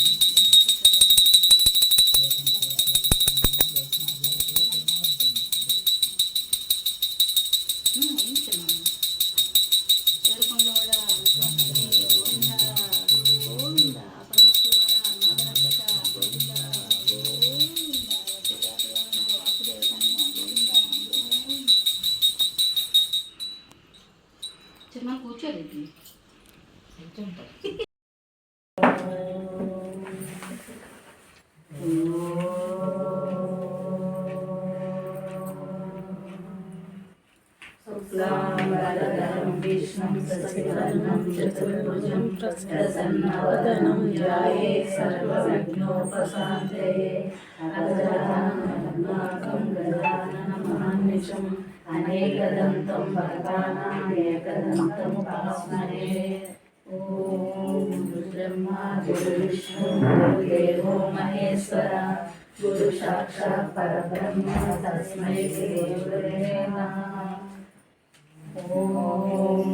Thank you. शशिवर्णं चतुर्भुजं प्रसन्नवदनं ध्याये सर्वविघ्नोपशान्तये अगजाननपद्मार्कं गजाननमहर्निशम् अनेकदन्तं भक्तानाम् एकदन्तमुपास्महे ॐ गुरुब्रह्मा गुरुविष्णु गुरुदेवो महेश्वर गुरु साक्षात् परब्रह्म तस्मै श्री गुरुवे नमः ఓం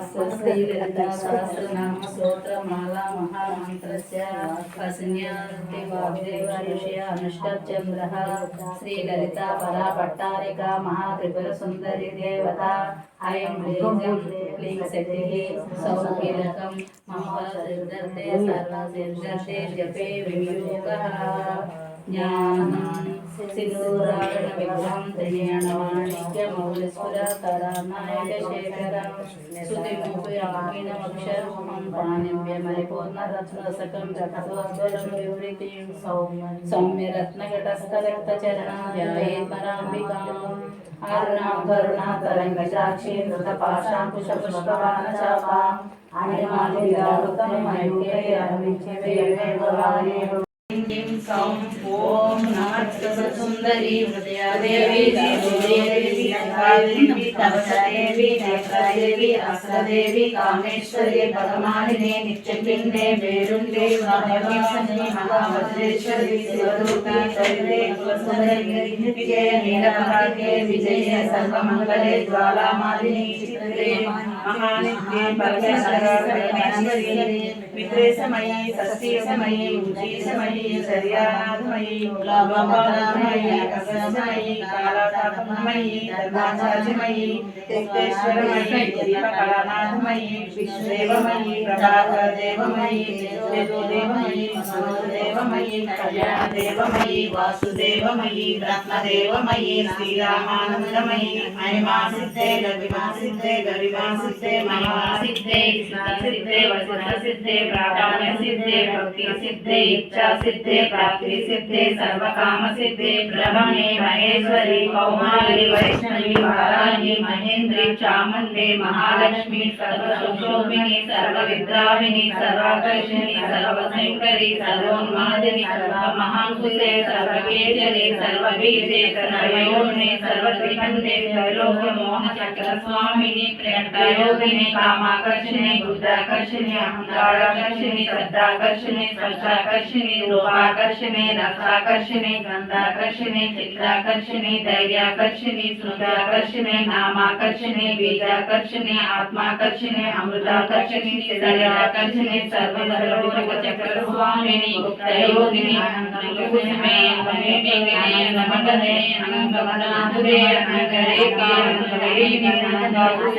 सहस्रनामस्तोत्रमाला महामन्त्रस्य वसन्यादिवाग्देवऋषया अनुष्टचन्द्रः श्रीललिता परा पट्टारिका महात्रिपुरसुन्दरी देवता अयं लीजं लिङ्गशक्तिः सौकिलकं मम सिद्धर्थे सर्वसिद्धर्थे जपे विनियोगः। ज्ञानम् സിന്ദൂരാഗണ വിഭ്രാം ത്രിയേണ വാണിജ്യ മൗലസുരതരാനായകശേഖരം ശ്രുതിമുഖയാണമക്ഷരമഹം പാണിഭ്യ മരിപൂർണരത്നസകം രഥസ്വരം വിവൃതിയും സൗമ്യരത്നഘടസ്ഥരക്തചരണായായേത്മരാംബികാം ആരുണാം കരുണാതരംഗജാക്ഷീ നൃതപാശാംകുശപുഷ്പവാനചാപാം അനുമാതിരാവൃതമയൂരേ അരവിച്ഛേവേവ ఓం నమస్సుందరీ హృదయదేవి దేవి కాళింది కవచదేవి నేత్రదేవి అస్త్రదేవి కామేశ్వరి పరమాణినే నిత్యపిండే వేరుండే మహావజ్రేశ్వరి శివరూపే విజయ సర్వమంగళే జ్వాలామాలిని చిత్రే మహానిత్యే పరమేశ్వరి విద్వేషమయీ సస్యమయీ ఉజ్జీషమయీ శర్యాధమయీ లాభమయీ అసమయీ కాలతాపమయీ ధర్మాచార్యమయీ తిక్తేశ్వరమయీ దీపకళానాథమయీ విష్ణుదేవమయీ ప్రభాకరదేవమయీ దేవమయీ మనోదేవమయీ కళ్యాణదేవమయీ వాసుదేవమయీ రత్నదేవమయీ శ్రీరామానందమయీ మహిమాసిద్ధే गरिमा सर्व महालक्ष्मी सर्वविद्राविणी सर्वाकर्षिणी सर्वोन्मादिनी सर्वबीजे सर्वयोने सर्वलोकमोहचक्रस्वामिनी अग्नि प्रयोगिनी कामाकर्षिणी बुद्धाकर्षिणी अहंकाराकर्षिणी शब्दाकर्षिणी स्पर्शाकर्षिणी रूपाकर्षिणी रसाकर्षिणी गंधाकर्षिणी चित्राकर्षिणी धैर्याकर्षिणी श्रुताकर्षिणी नामाकर्षिणी बीजाकर्षिणी आत्माकर्षिणी अमृताकर्षिणी हृदयाकर्षिणी सर्वधर्मचक्रस्वामिनी गुप्तयोगिनी अनंतकुसुमे अनंतमदने अनंतमदनाधुरे अनंतरे कामनगरे अनंतमदने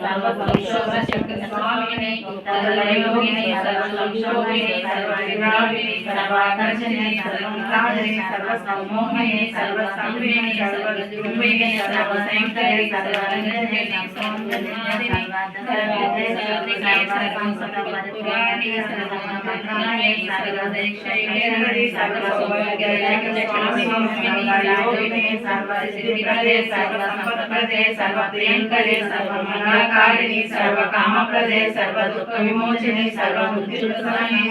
सर्वसंक्षोभशक्तिस्वामिने सर्वयोगिने सर्वसंक्षोभिने सर्वविरामिने सर्वाकर्षणे सर्वकाजने सर्वसम्मोहने सर्वसंविने सर्वविजृम्भिणे सर्वसंकरे सर्वरञ्जने सर्वसंजनादिने सर्वदेशने सर्वसंसदपुराणे सर्वसंकराणे सर्वदेशैर्णे सर्वसौभाग्यैः स्वामिने सर्वयोगिने सर्वसिद्धिप्रदे सर्वसम्पदप्रदे सर्व प्रियंकरे सर्व मंगलकारिणी सर्व काम प्रदे सर्व दुख विमोचने सर्व सर्वमङ्गले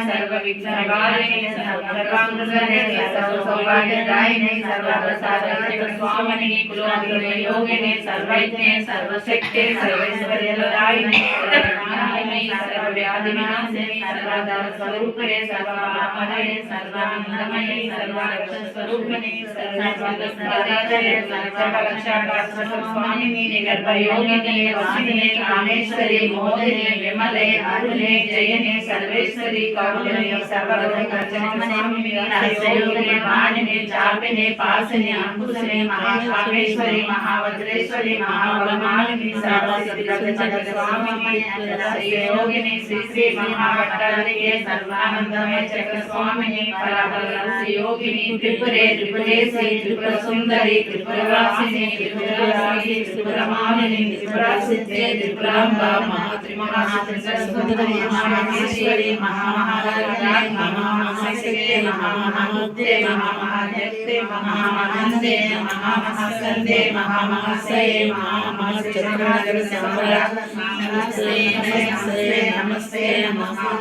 सर्व सर्वमङ्गलकारिणि, सर्वकामप्रदे, सर्वदुःखविमोचिनि सर्व सर्वविघ्ननिवारिणि सर्वसर्वाङ्गसरे सर्व सर्वप्रसादस्वामिनि कुलयोगिनि सर्वज्ञे, सर्वशक्ते सर्वेश्वर्यदायिनि सर्वव्याधिनाशिनि सर्व सर्वमहामहे सर्व सर्वाक्षस्वरूपिणे सर्वसर्वदायिनि सर्व कामिनी निगर्भयोगिने वासिने कामेश्वरी विमले अरुणे जयने सर्वेश्वरी करुणे सर्वगुणकर्चने चापिने पासने अंकुशने महाकामेश्वरी महावज्रेश्वरी महाबलमालिनी योगिनी श्री श्री महावट्टलिके सर्वानंदमय चक्र स्वामिनी पराबल त्रिपुरे त्रिपुरेश्वरी त्रिपुर सुंदरी त्रिपुरवासिनी त्रिपुरवासिनी మహాత్రిమహాశ్వరీ మహామహారాయ మహామహేశ్వరే మహామహముద్రే మహామహాజక్తే మహామహందే మహామహస్కందే మహామహస్యే మహామహశ్చంద్రనాగర శంకర నమస్తే నమస్తే నమస్తే నమస్తే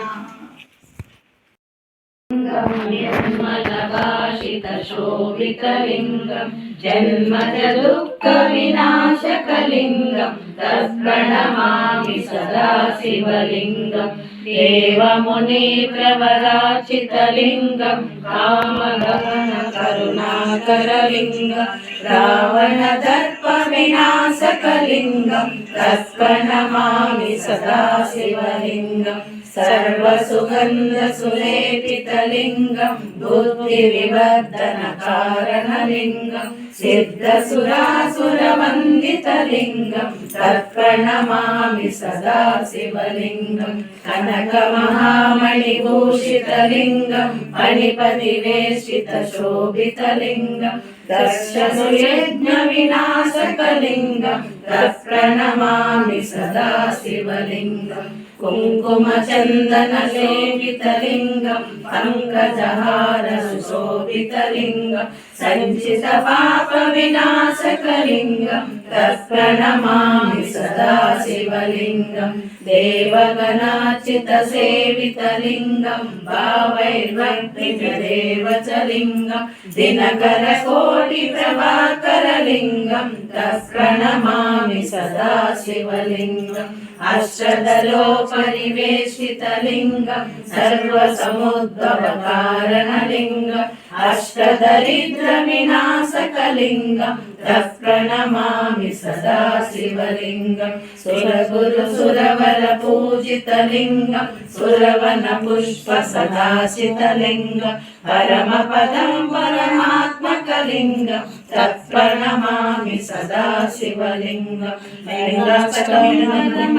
शोभितलिङ्गम् జన్మజ దుఃఖ వినాశకలింగం తస్ప్రణమామి సదాశివలింగం. దేవమునీప్రవరాచితలింగం కామగమన కరుణాకరలింగం రావణ దర్ప వినాశకలింగం తస్ప్రణమామి సదాశివలింగం. सर्वसुगन्धसुलेपितलिङ्गम् बुद्धिविवर्धनकारणलिङ्गम् सिद्धसुरासुरवन्दितलिङ्गम् तत्प्रणमामि सदा शिवलिङ्गम् कनकमहामणिभूषितलिङ्गम् मणिपतिवेशितशोभितलिङ्गम् दर्शनुयज्ञविनाशकलिङ्गम् तत्प्रणमामि सदा शिवलिङ्गम् कुङ्कुमचन्दनलेपितलिङ्गम् पङ्कजहार सुशोभितलिङ्गम् सञ्चितपापविनाशकलिङ्गम् तत्प्रणमामि सदा शिवलिङ्गम् देवगणाचितसेवितलिङ्गम् भावैर्भक्तिजदेव च लिङ्गम् दिनकरकोटिप्रभाकरलिङ्गम् तत्प्रणमामि सदा शिवलिङ्गम् अष्टदलोपरिवेशितलिङ्गम् सर्वसमुद्भवकारणलिङ्गम् अष्टदरिद्रविनाशकलिङ्गम् तत्प्रणमामि सदा शिवलिङ्गम् सुरगुरुसुरवरपूजितलिङ्गम् सुरवनपुष्पसदाशितलिङ्गम् परमपदम् परमात्मकलिङ्गम् तत्प्रणमामि सदा शिवलिङ्गम्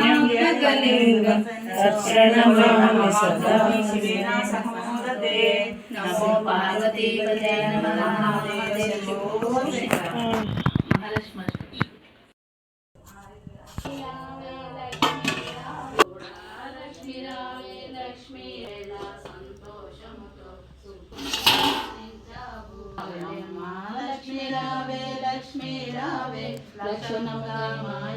कलिङ्गं तत्र नमामि सदा शिवेनासमोदते नमो पार्वतीपते नमः महालक्ष्मी लक्ष्मी रावे लक्ष्मी रावे लक्ष्मण रामा